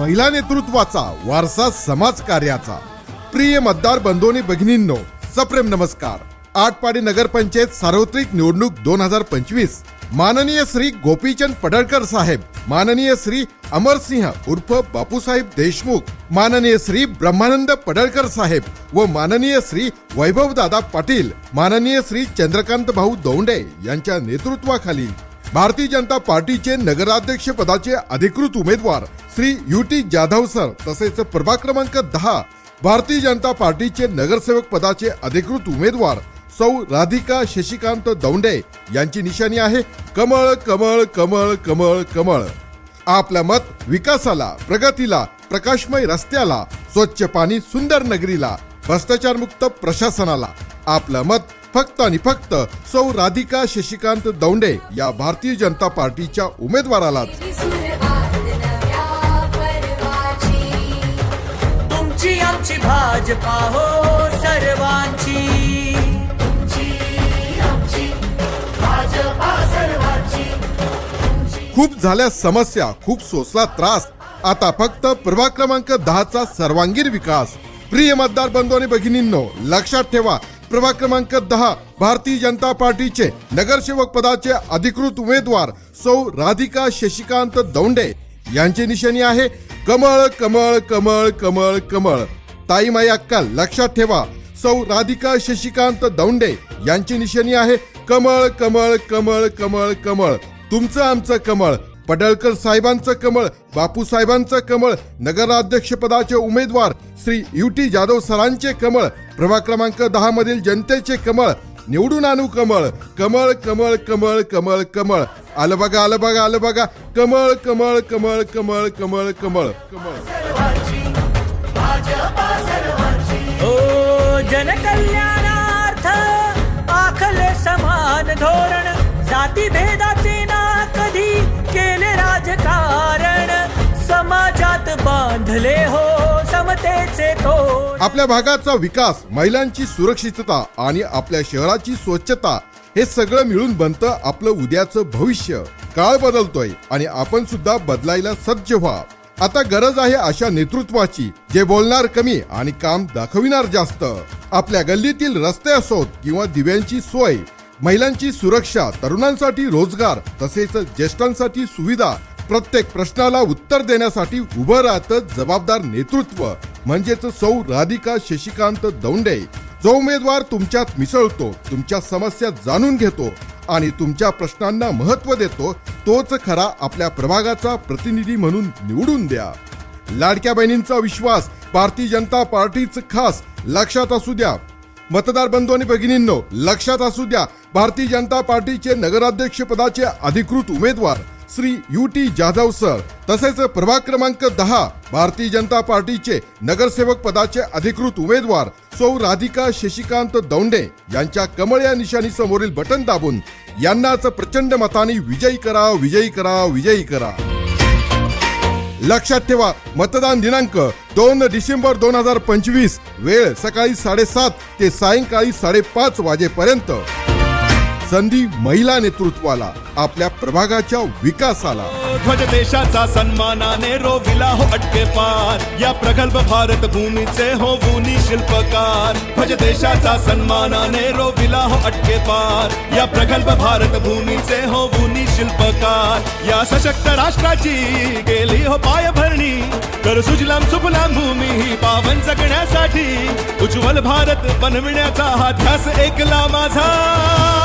महिला नेतृत्वाचा वारसा समाज कार्याचा प्रिय मतदार बंधूनी भगिनींनो सप्रेम नमस्कार. आटपाडी नगरपंचायत सार्वत्रिक निवडणूक दोन हजार पंचवीस. माननीय श्री गोपीचंद पडळकर साहेब माननीय श्री अमरसिंह उर्फ बापूसाहेब देशमुख माननीय श्री ब्रह्मानंद पडळकर साहेब व माननीय श्री वैभवदादा पाटील माननीय श्री चंद्रकांत भाऊ दौंडे यांच्या नेतृत्वाखाली भारतीय जनता पार्टीचे नगराध्यक्ष पदाचे अधिकृत उमेदवार Shri U T Jadhav sir तसेच प्रभाग क्रमांक दहा भारतीय जनता पार्टीचे नगरसेवक पदाचे अधिकृत उमेदवार सौ राधिका शशिकांत दौंडे यांची निशाणी आहे. कमळ कमळ कमळ कमळ कमळ. आपलं मत विकासाला प्रगतीला प्रकाशमय रस्त्याला स्वच्छ पाणी सुंदर नगरीला भ्रष्टाचारमुक्त प्रशासनाला. आपलं मत फक्त आणि फक्त सौ राधिका शशिकांत दौंडे या भारतीय जनता पार्टीच्या उमेदवारालाच. तुमची आमची भाजपा हो सर्वांची. खूप झाल्या समस्या खूप सोसला त्रास. आता फक्त प्रभाग क्रमांक दहाचा सर्वांगीण विकास. प्रिय मतदार बंधू आणि भगिनींनो लक्षात ठेवा प्रभाग क्रमांक दहा भारतीय जनता पार्टीचे नगरसेवक पदाचे अधिकृत उमेदवार सौ राधिका शशिकांत दौंडे. यांची निशाणी आहे कमळ कमळ कमळ कमळ कमळ. ताई माई अक्का लक्षात ठेवा सौ राधिका शशिकांत दौंडे यांची निशाणी आहे कमळ कमळ कमळ कमळ कमळ. तुमचं आमचं कमळ पडळकर साहेबांचं कमळ बापू साहेबांचं कमळ नगराध्यक्ष पदाचे उमेदवार श्री युटी टी जाधव सरांचे कमळ प्रभाग क्रमांक दहा मधील जनतेचे कमळ. निवडून आणू कमळ. कमळ कमळ कमळ कमळ कमळ. आलं बघा आलं बघा आलं बघा. कमळ कमळ कमळ कमळ कमळ कमळ. कमळ हो जनकल्याणार्थ आखले समान धोरण. जाती भेदाचे ना कधी केले राजकारण. समाजात बांधले हो आपल्या भागाचा विकास महिलांची सुरक्षितता आणि आपल्या शहराची स्वच्छता हे सगळं मिळून बनतं आपलं उद्याचं भविष्य. काळ बदलतोय आणि आपण सुद्धा बदलायला सज्ज व्हा. आता गरज आहे अशा नेतृत्वाची जे बोलणार कमी आणि काम दाखविणार जास्त. आपल्या गल्लीतील रस्ते असोत किंवा दिव्यांची सोय महिलांची सुरक्षा तरुणांसाठी रोजगार तसेच ज्येष्ठांसाठी सुविधा प्रत्येक प्रश्नाला उत्तर देण्यासाठी उभं राहतं जबाबदार नेतृत्व. म्हणजेच सौ राधिका शशिकांत दौंडे. जो उमेदवार तुमच्यात मिसळतो तुमच्या समस्या जाणून घेतो आणि तुमच्या प्रश्नांना महत्त्व देतो तोच खरा आपल्या प्रभागाचा प्रतिनिधी म्हणून निवडून द्या. लाडक्या बहिणींचा विश्वास भारतीय जनता पार्टीच खास लक्षात असू द्या. मतदार बंधू आणि भगिनींनो लक्षात असू द्या भारतीय जनता पार्टीचे नगराध्यक्ष पदाचे अधिकृत उमेदवार Shri U T Jadhav sir. तसेच प्रभाग क्रमांक दहा भारतीय जनता पार्टीचे नगरसेवक पदाचे अधिकृत उमेदवार सौ राधिका शशिकांत दौंडे यांच्या कमळ या निशाणी समोरील बटन दाबून यांनाच प्रचंड मताने विजयी करा विजयी करा विजयी करा. लक्षात ठेवा मतदान दिनांक दोन डिसेंबर दोन हजार पंचवीस वेळ सकाळी साडेसात ते सायंकाळी साडेपाच वाजेपर्यंत. संधी महिला नेतृत्वाला आपल्या प्रभागाच्या विकासाला. ध्वज देशाचा सन्मानाने रोविला हो अटके पार. या प्रगल्भ भारत भूमीचे हो भूनी शिल्पकार. ध्वज देशाचा सन्मानाने रोविला हो अटके पार. या प्रगल्भ भारत भूमीचे हो भूनी शिल्पकार. या सशक्त राष्ट्राची गेली हो पायभरणी. कर सुजलाम सुफलाम भूमी ही पावन जगण्यासाठी उज्ज्वल भारत बनविण्याचा हा ध्यास एकला माझा.